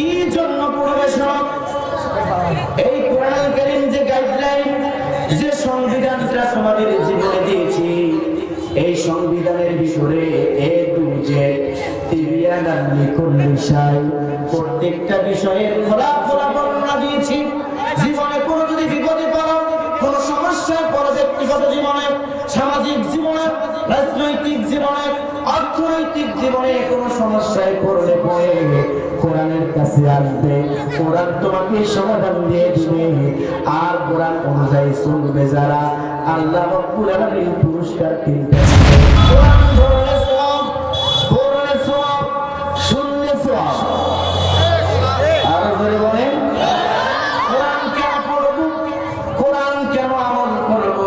কি জন্য পড়বে শোনো এই কোরআন কারীম যে গাইডলাইন যে সংবিধানটা তোমাদের জীবনে দিয়েছি, এই সংবিধানের ভিতরে এ টু জেড তিবিয়ানান লিকুল বিষয় প্রত্যেকটা বিষয়ের খোলা খোলা বর্ণনা দিয়েছি। জীবনে কোনো যদি বিপদে পড়ো, কোনো সমস্যায় পড়ো ব্যক্তিগত জীবনে, সামাজিক জীবনে, রাজনৈতিক অর্থনৈতিক জীবনে কোনো সমস্যায় পড়লে পড়ে কোরআনের কাছে আসবে। কোরআন তোমাকে সমাধান দিয়ে দিবে। আর কোরআন অনুযায়ী চলবে যারা আল্লাহ রব্বুল আলামিন পুরস্কার কিনতে কোরআন কেন আমল করব?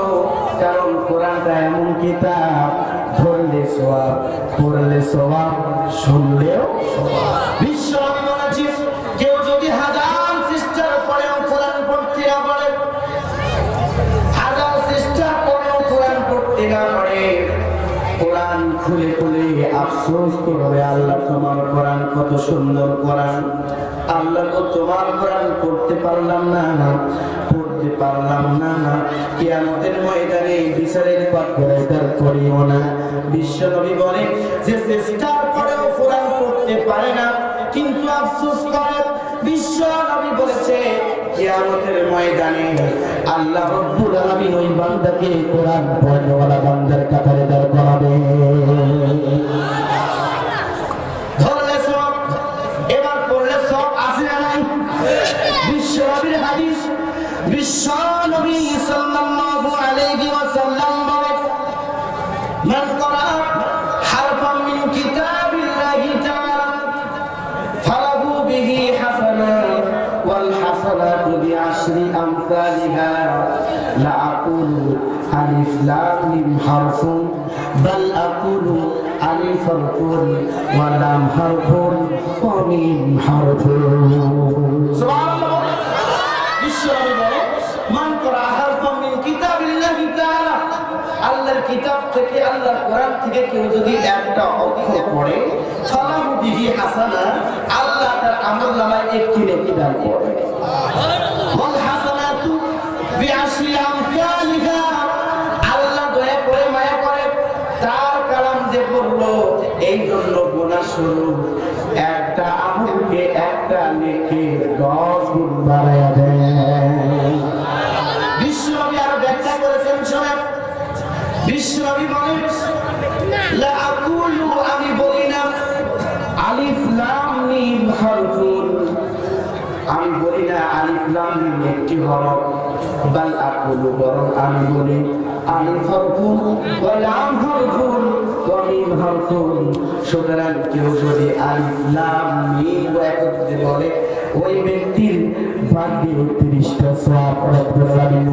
কারণ কোরআনটা এমন কিতাব সোয়াব পড়লে সোয়াব শুনলেও বিশ্ব আমি কেউ যদি হাজার চেষ্টার পরেও কোরআন পড়তে না পারে, হাজার চেষ্টা করেও কোরআন পড়তে না পারে, কোরআন খুলে খুলে আফসোস করবে, আল্লাহ তোমার কোরআন কত সুন্দর কোরআন। আল্লাহ তোমার কোরআন পড়তে পারলাম না পড়তে পারলাম না, কিয়ামতের ময়দানে বিচারের পাকড়ে দাঁড় করিও না। বিশ্ব নবী বলে যে চেষ্টার পরেও কোরআন পড়তে পারে না, কিন্তু আফসোস করে। বিশ্ব নবী বলেছে, কিয়ামতের ময়দানে আল্লাহ রব্বুল আলামিন ওই বান্দাকে কোরআন পড়নেওয়ালা বান্দার কাতারে দাঁড় করাবে বিশ্ব নবী সাল্লাল্লাহু আলাইহি ওয়াসাল্লাম বলে, মান করা হারফান মিন কিতাবিল্লাহি তাআলা, ফালাহু বিহি হাসানা ওয়াল হাসানাতু বিআশরি আমসালিহা, লা আকুলু আলিফ লাম মিম হারফুন, বাল আকুলু আলিফ হারফুন ওয়া লাম হারফুন ওয়া মিম হারফুন। কিতাব থেকে আল্লাহর কোরআন থেকে কেউ যদি একটা অক্ষর পড়ে ফালাহু বিহি হাসানা, আল্লাহ তার আমল নামায় একটি নেকি দান করে মায়া করে তার যে পড়ল এই জন্য শুরু। একটা একটা আরও ব্যাখ্যা করেছেন লা আকুলু, আমি বলি না আলিফ লাম মিম হারফুন আমি বলি না আলিফ লাম মিম একটি হরফ, বাল আকুলু, বরং আমি বলি আলিফ হারফুন ওয়া লাম হারফুন ওয়া মিম হারফুন। সুতরাং কেউ যদি আলিফ লাম মিম একত্রে বলে, ওই ব্যক্তির ভাগ্যে রব্বুল আলামিন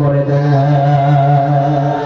করে দেয়।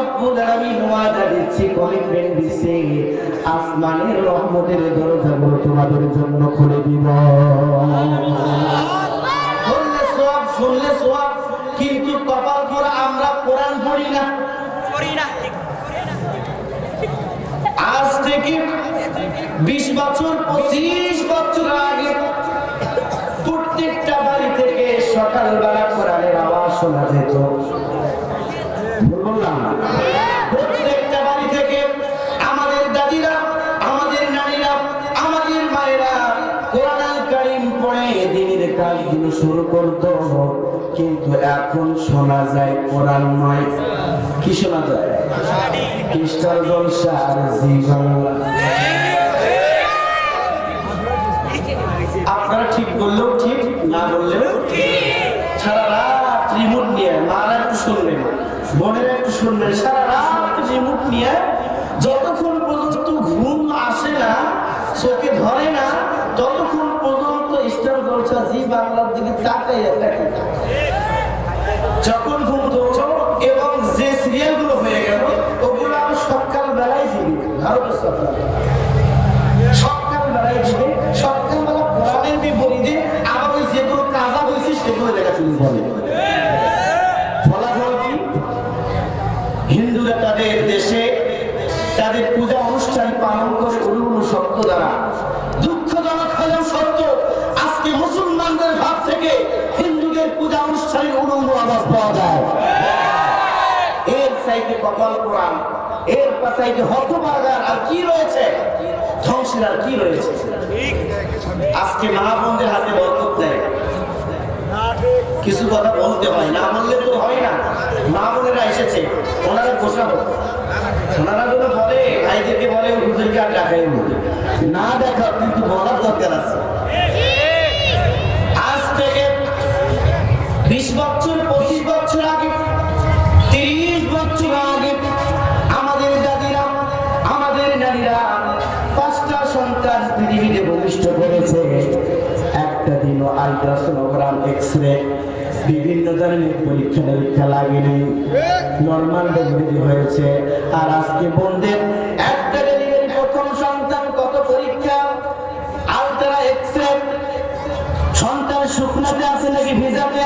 রব্বুল আলামিন ওয়াদা দিচ্ছি কমিটমেন্ট দিচ্ছি। আসমানের রহমতের দরজাগুলো তোমাদের জন্য খুলে দিব। বললে সওয়াব শুনলে সওয়াব কিন্তু কপাল করে আমরা কোরআন পড়ি না। আজ থেকে বিশ বছর পঁচিশ বছর আগে প্রত্যেকটা বাড়ি থেকে সকালবেলা কোরআনের আওয়াজ শোনা যেত। কারীম পড়ে দিনের কাজগুলো শুরু করত। কিন্তু এখন শোনা যায় কোরআন নয়। কি শোনা যায়? খ্রিস্টান জলসা আর জি বাংলা আপনারা ঠিক বললেও ঠিক, না বললেও সারা রাত রিমোট নিয়ে মারা একটু শুনবেন মনের একটু শুনবেন সারা রাত রিমোট নিয়ে যতক্ষণ পর্যন্ত ঘুম আসে না, চোখে ধরে না, ততক্ষণ জলসা জি, বাংলার দিকে তাকাইয়া থাকে যখন ঘুম ধরছো, এবং যে সিরিয়ালগুলো হয়ে গেল, ওগুলো আমি সকালবেলায় বেলায় দিবি আরও সকাল পূজা অনুষ্ঠানের পাওয়া যায়। এর সাইডে কপাল কোরআন, এর সাইডে হতবাগার আর কি রয়েছে? ধ্বংসের আর কি রয়েছে? আজকে মা বোনদের হাতে বরকত দেয় কিছু কথা বলতে হয়, না বললে তো হয় না। মা বোনেরা এসেছে, ওনারা বসাবো। ওনারা যদি বলে, ভাইদেরকে বলে হুজুরকে আর না দেখা কিন্তু বলার দরকার আছে। বিশ বছর, পঁচিশ বছর আগে, তিরিশ বছর আগে আমাদের দাদিরা, আমাদের নারীরা পাঁচটা সন্তান পৃথিবীতে ভূমিষ্ঠ করেছে। একটা দিনও আলট্রাসোনোগ্রাম এক্স রে বিভিন্ন ধরনের পরীক্ষা নিরীক্ষা লাগেনি। নর্মাল ডেলিভারি হয়েছে। আর আজকে বোনদের একটা ডেলিভারি প্রথম সন্তান কত পরীক্ষা? আলট্রা এক্স রে সন্তান শুকনাতে আছে নাকি ভিজাতে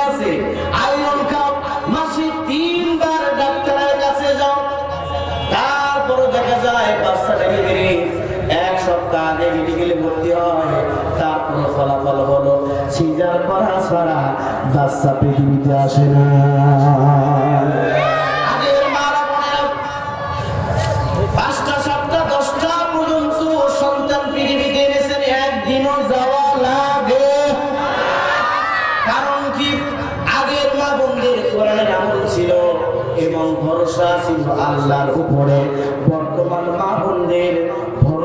আগে মেডিকেলে ভর্তি হয় তারপর ফলাফল হলো সিজার করা ছাড়া বাচ্চা পৃথিবীতে আসে না। ছিল এবং ভরসা ছিল আল্লাহর উপরে।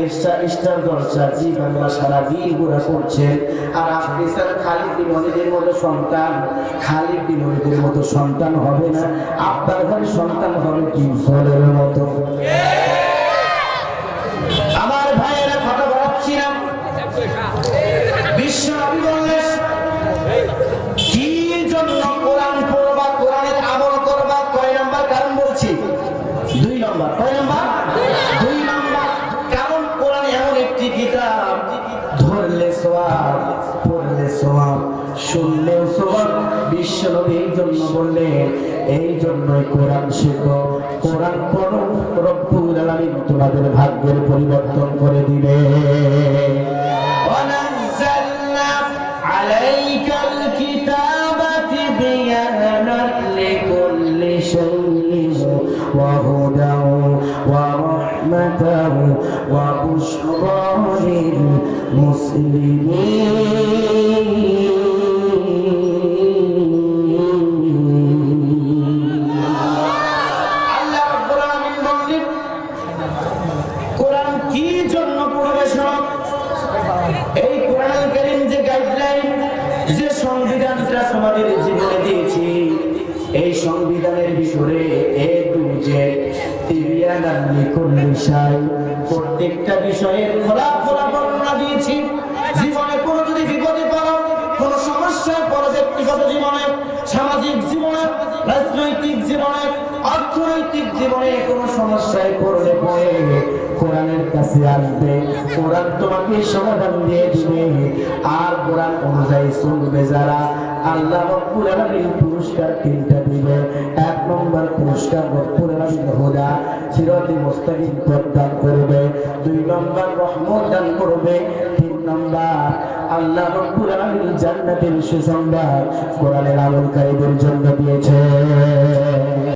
ইস্টার ইস্টার দরজা জি বাংলা সারা দিন ঘোরা করছেন আর আপনি স্যার খালি বিনোদীদের মতো সন্তান খালি বিনোদীদের মতো সন্তান হবে না। আপনার ঘরে সন্তান হবে কি? ফলের মতো। শুনলেও সোয়াব বিশ্ব নবী এই জন্য বললেন এই জন্যই কোরআন শেখো কোরআন পড়ো রব্বুল আলামিন তোমাদের ভাগ্যের পরিবর্তন করে দিবে ونزلنا عليك الكتاب تبيانا لكل شيء وهدى ورحمة وبشرى للمسلمين কি জন্য পড়বে শোনো এই কোরআন কারীম যে গাইডলাইন যে সংবিধান সমাজের জীবনে দিয়েছি, এই সংবিধানের ভিতরে এ টু জেড তিবিয়ানান লিকুল্লি শাই প্রত্যেকটা বিষয়ের খোলা খোলা বর্ণনা দিয়েছি। জীবনে কোনো যদি বিপদে পড়ো, কোনো সমস্যায় পড়ো ব্যক্তিগত জীবনে, সামাজিক জীবনে, রাজনৈতিক জীবনে অর্থনৈতিক জীবনে কোনো সমস্যায় পড়লে পড়ে কোরআনের কাছে আসবে। কোরআন তোমাকে সমাধান দিয়ে দিবে। আর কোরআন অনুযায়ী চলবে যারা। আল্লাহ রব্বুল আলামিন পুরস্কার তিনটা দিবে। এক নম্বর পুরস্কার রব্বুল আলামিন হুদা মুস্তাকিম প্রদান করবে। দুই নম্বর রহমত দান করবে। তিন নম্বর আল্লাহ রব্বুল আলামিন জান্নাতের সুসংবাদ কোরআনের আমলকারীদের জন্য দিয়েছে।